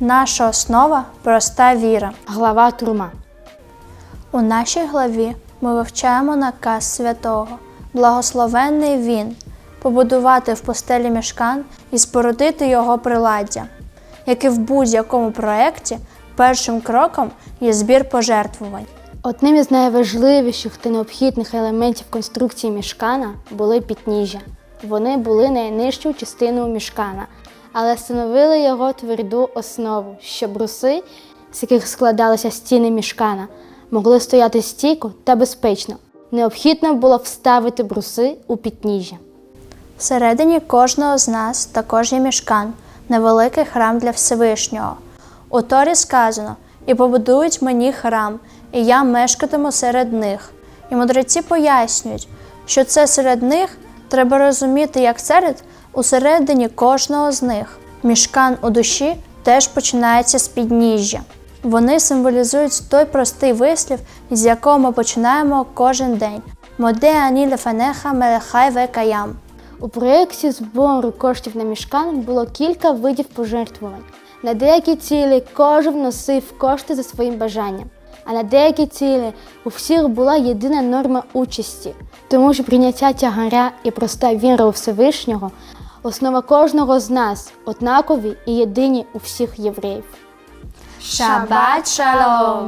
Наша основа проста віра. Глава Трума. У нашій главі ми вивчаємо наказ святого, благословенний він, побудувати в постелі мішкан і спорудити його приладдя, як і в будь-якому проєкті, першим кроком є збір пожертвувань. Одним із найважливіших та необхідних елементів конструкції мішкана були підніжжя. Вони були найнижчою частиною мішкана, але становили його тверду основу, щоб бруси, з яких складалися стіни мішкана, могли стояти стійко та безпечно. Необхідно було вставити бруси у підніжжя. Всередині кожного з нас також є мішкан, невеликий храм для Всевишнього. У Торі сказано: і побудують мені храм, і я мешкатиму серед них. І мудреці пояснюють, що це серед них треба розуміти як серед усередині кожного з них. Мішкан у душі теж починається з підніжжя. Вони символізують той простий вислів, з якого ми починаємо кожен день. Моде ані лефанеха мелехай векаям. У проєкті збору коштів на мішкан було кілька видів пожертвувань. На деякі цілі кожен вносив кошти за своїм бажанням, а на деякі цілі у всіх була єдина норма участі, тому що прийняття тягаря і проста віра у Всевишнього основа кожного з нас однакові і єдині у всіх євреїв. Шабат шалом!